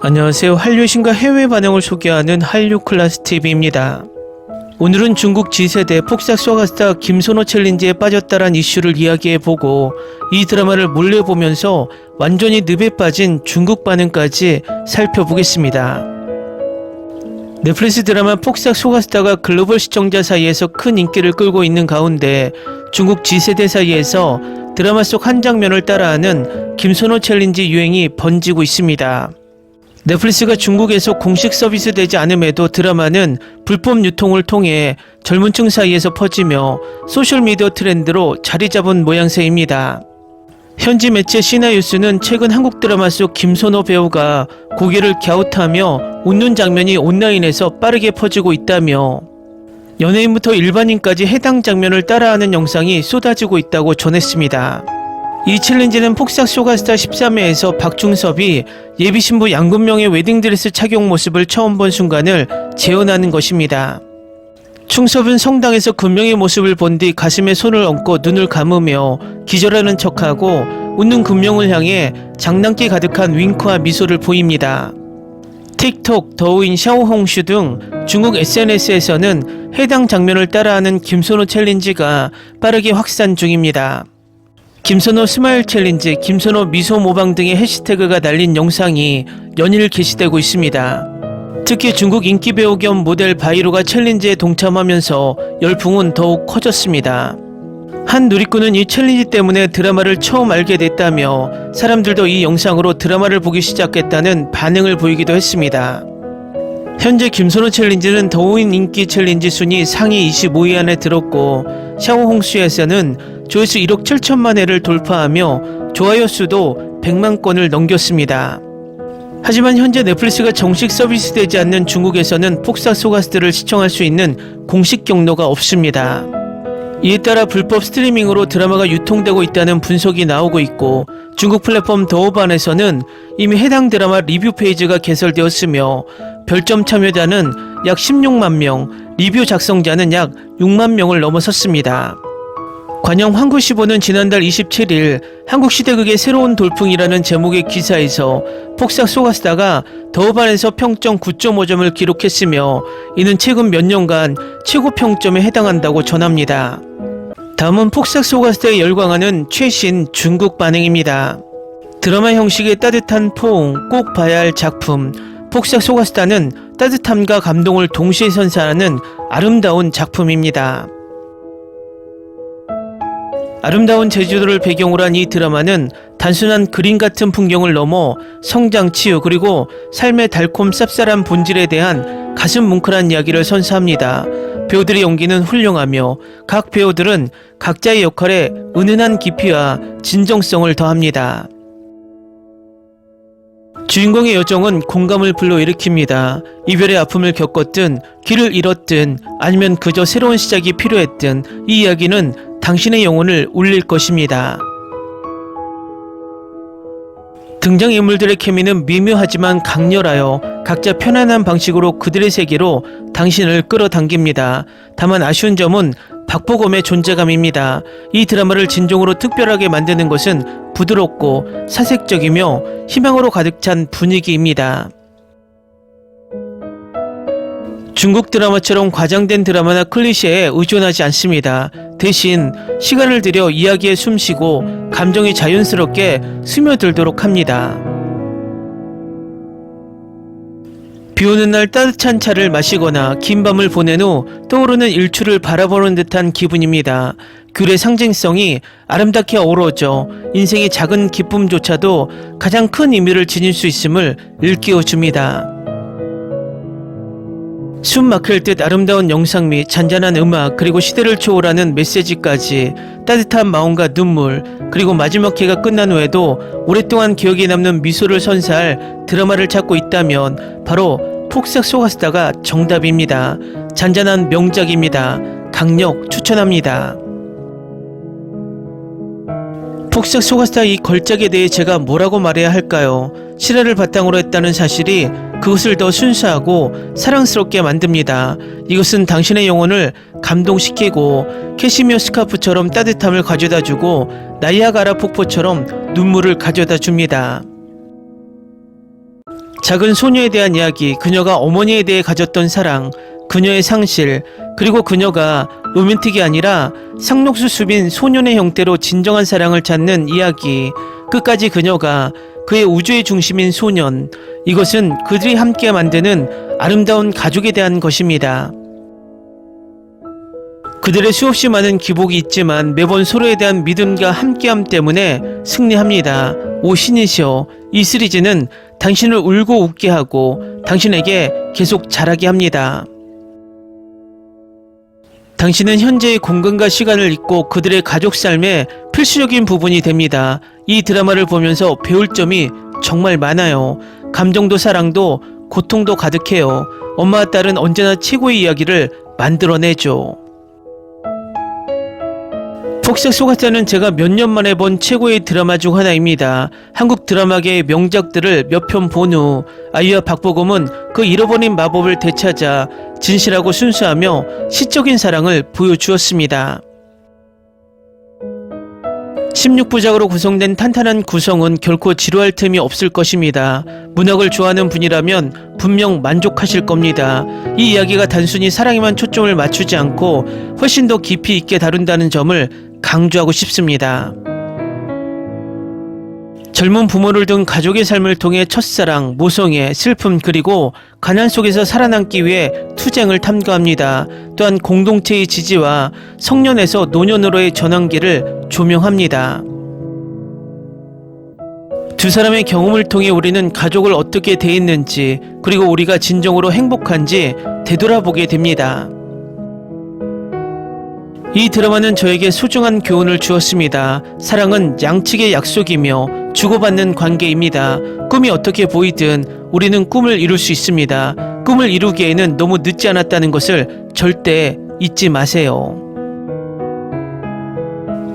안녕하세요. 한류신과 해외 반응을 소개하는 한류 클래스 TV입니다. 오늘은 중국 G세대 폭삭 소가스타 김선호 챌린지에 빠졌다란 이슈를 이야기해보고 이 드라마를 몰래 보면서 완전히 늪에 빠진 중국 반응까지 살펴보겠습니다. 넷플릭스 드라마 폭삭 소가스타가 글로벌 시청자 사이에서 큰 인기를 끌고 있는 가운데 중국 G세대 사이에서 드라마 속 한 장면을 따라하는 김선호 챌린지 유행이 번지고 있습니다. 넷플릭스가 중국에서 공식 서비스 되지 않음에도 드라마는 불법 유통을 통해 젊은 층 사이에서 퍼지며 소셜미디어 트렌드로 자리 잡은 모양새입니다. 현지 매체 시나유스는 최근 한국 드라마 속 김선호 배우가 고개를 갸웃하며 웃는 장면이 온라인에서 빠르게 퍼지고 있다며 연예인부터 일반인까지 해당 장면을 따라하는 영상이 쏟아지고 있다고 전했습니다. 이 챌린지는 폭삭 쇼가스타 13회에서 박중섭이 예비 신부 양금명의 웨딩드레스 착용 모습을 처음 본 순간을 재현하는 것입니다. 충섭은 성당에서 금명의 모습을 본 뒤 가슴에 손을 얹고 눈을 감으며 기절하는 척하고 웃는 금명을 향해 장난기 가득한 윙크와 미소를 보입니다. 틱톡, 더우인 샤오홍슈 등 중국 SNS에서는 해당 장면을 따라하는 김선호 챌린지가 빠르게 확산 중입니다. 김선호 스마일 챌린지, 김선호 미소 모방 등의 해시태그가 달린 영상이 연일 게시되고 있습니다. 특히 중국 인기 배우 겸 모델 바이로가 챌린지에 동참하면서 열풍은 더욱 커졌습니다. 한 누리꾼은 이 챌린지 때문에 드라마를 처음 알게 됐다며 사람들도 이 영상으로 드라마를 보기 시작했다는 반응을 보이기도 했습니다. 현재 김선호 챌린지는 더우인 인기 챌린지 순위 상위 25위 안에 들었고 샤오홍수에서는 조회수 1억 7천만 회를 돌파하며 좋아요 수도 100만 건을 넘겼습니다. 하지만 현재 넷플릭스가 정식 서비스되지 않는 중국에서는 폭삭 소가스트를 시청할 수 있는 공식 경로가 없습니다. 이에 따라 불법 스트리밍으로 드라마가 유통되고 있다는 분석이 나오고 있고 중국 플랫폼 더오반에서는 이미 해당 드라마 리뷰 페이지가 개설되었으며 별점 참여자는 약 16만 명, 리뷰 작성자는 약 6만 명을 넘어섰습니다. 관영 황구시보는 지난달 27일 한국시대극의 새로운 돌풍이라는 제목의 기사에서 폭삭 소가스다가 더우반에서 평점 9.5점을 기록했으며 이는 최근 몇 년간 최고 평점에 해당한다고 전합니다. 다음은 폭삭 소가스다에 열광하는 최신 중국 반응입니다. 드라마 형식의 따뜻한 포옹 꼭 봐야 할 작품 폭삭 소가스다는 따뜻함과 감동을 동시에 선사하는 아름다운 작품입니다. 아름다운 제주도를 배경으로 한 이 드라마는 단순한 그림 같은 풍경을 넘어 성장 치유 그리고 삶의 달콤 쌉쌀한 본질에 대한 가슴 뭉클한 이야기를 선사합니다. 배우들의 연기는 훌륭하며 각 배우들은 각자의 역할에 은은한 깊이와 진정성을 더합니다. 주인공의 여정은 공감을 불러일으킵니다. 이별의 아픔을 겪었든 길을 잃었든 아니면 그저 새로운 시작이 필요했든 이 이야기는 당신의 영혼을 울릴 것입니다. 등장인물들의 케미는 미묘하지만 강렬하여 각자 편안한 방식으로 그들의 세계로 당신을 끌어당깁니다. 다만 아쉬운 점은 박보검의 존재감입니다. 이 드라마를 진정으로 특별하게 만드는 것은 부드럽고 사색적이며 희망으로 가득 찬 분위기입니다. 중국 드라마처럼 과장된 드라마나 클리셰에 의존하지 않습니다. 대신 시간을 들여 이야기에 숨쉬고 감정이 자연스럽게 스며들도록 합니다. 비 오는 날 따뜻한 차를 마시거나 긴 밤을 보낸 후 떠오르는 일출을 바라보는 듯한 기분입니다. 귤의 상징성이 아름답게 어우러져 인생의 작은 기쁨조차도 가장 큰 의미를 지닐 수 있음을 일깨워 줍니다. 숨 막힐 듯 아름다운 영상 및 잔잔한 음악 그리고 시대를 초월하는 메시지까지 따뜻한 마음과 눈물 그리고 마지막 회가 끝난 후에도 오랫동안 기억에 남는 미소를 선사할 드라마를 찾고 있다면 바로 폭삭 소가스다가 정답입니다. 잔잔한 명작입니다. 강력 추천합니다. 폭삭 소가스타 이 걸작에 대해 제가 뭐라고 말해야 할까요? 실화를 바탕으로 했다는 사실이 그것을 더 순수하고 사랑스럽게 만듭니다. 이것은 당신의 영혼을 감동시키고 캐시미어 스카프처럼 따뜻함을 가져다 주고 나이아가라 폭포처럼 눈물을 가져다 줍니다. 작은 소녀에 대한 이야기, 그녀가 어머니에 대해 가졌던 사랑, 그녀의 상실, 그리고 그녀가 로맨틱이 아니라 상록수 수빈 소년의 형태로 진정한 사랑을 찾는 이야기, 끝까지 그녀가 그의 우주의 중심인 소년, 이것은 그들이 함께 만드는 아름다운 가족에 대한 것입니다. 그들의 수없이 많은 기복이 있지만 매번 서로에 대한 믿음과 함께함 때문에 승리합니다. 오 신이시여, 이 시리즈는 당신을 울고 웃게 하고 당신에게 계속 자라게 합니다. 당신은 현재의 공간과 시간을 잊고 그들의 가족 삶의 필수적인 부분이 됩니다. 이 드라마를 보면서 배울 점이 정말 많아요. 감정도 사랑도 고통도 가득해요. 엄마와 딸은 언제나 최고의 이야기를 만들어내죠. 폭삭 소가사는 제가 몇 년 만에 본 최고의 드라마 중 하나입니다. 한국 드라마계의 명작들을 몇 편 본 후 아이와 박보검은 그 잃어버린 마법을 되찾아 진실하고 순수하며 시적인 사랑을 보여주었습니다. 16부작으로 구성된 탄탄한 구성은 결코 지루할 틈이 없을 것입니다. 문학을 좋아하는 분이라면 분명 만족하실 겁니다. 이 이야기가 단순히 사랑에만 초점을 맞추지 않고 훨씬 더 깊이 있게 다룬다는 점을 강조하고 싶습니다. 젊은 부모를 둔 가족의 삶을 통해 첫사랑, 모성애, 슬픔 그리고 가난 속에서 살아남기 위해 투쟁을 탐구합니다. 또한 공동체의 지지와 성년에서 노년으로의 전환기를 조명합니다. 두 사람의 경험을 통해 우리는 가족을 어떻게 대했는지 그리고 우리가 진정으로 행복한지 되돌아보게 됩니다. 이 드라마는 저에게 소중한 교훈을 주었습니다. 사랑은 양측의 약속이며 주고받는 관계입니다. 꿈이 어떻게 보이든 우리는 꿈을 이룰 수 있습니다. 꿈을 이루기에는 너무 늦지 않았다는 것을 절대 잊지 마세요.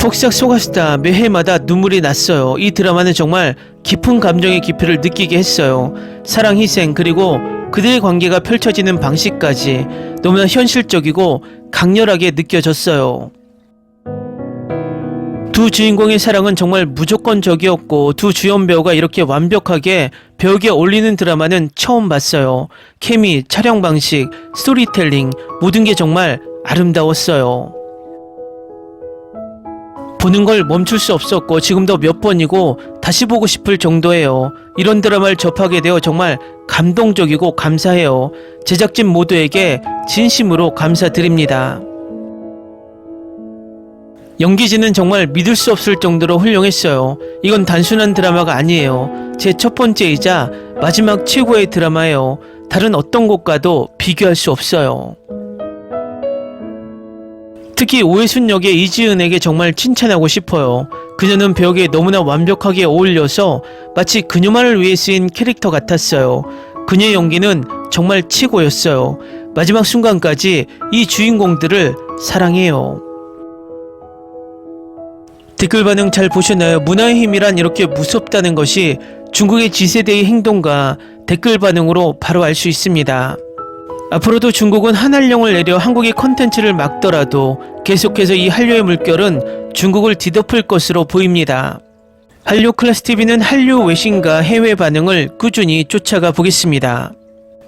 폭삭 속았다 매해마다 눈물이 났어요. 이 드라마는 정말 깊은 감정의 깊이를 느끼게 했어요. 사랑 희생 그리고 그들의 관계가 펼쳐지는 방식까지 너무나 현실적이고 강렬하게 느껴졌어요. 두 주인공의 사랑은 정말 무조건적이었고 두 주연 배우가 이렇게 완벽하게 벽에 올리는 드라마는 처음 봤어요. 케미, 촬영 방식, 스토리텔링 모든 게 정말 아름다웠어요. 보는 걸 멈출 수 없었고 지금도 몇 번이고 다시 보고 싶을 정도예요. 이런 드라마를 접하게 되어 정말 감동적이고 감사해요. 제작진 모두에게 진심으로 감사드립니다. 연기진은 정말 믿을 수 없을 정도로 훌륭했어요. 이건 단순한 드라마가 아니에요. 제 첫 번째이자 마지막 최고의 드라마예요. 다른 어떤 곳과도 비교할 수 없어요. 특히 오해순 역의 이지은에게 정말 칭찬하고 싶어요. 그녀는 배역에 너무나 완벽하게 어울려서 마치 그녀만을 위해 쓰인 캐릭터 같았어요. 그녀의 연기는 정말 최고였어요. 마지막 순간까지 이 주인공들을 사랑해요. 댓글 반응 잘 보셨나요? 문화의 힘이란 이렇게 무섭다는 것이 중국의 지세대의 행동과 댓글 반응으로 바로 알 수 있습니다. 앞으로도 중국은 한한령을 내려 한국의 컨텐츠를 막더라도 계속해서 이 한류의 물결은 중국을 뒤덮을 것으로 보입니다. 한류 클래스 TV는 한류 외신과 해외 반응을 꾸준히 쫓아가 보겠습니다.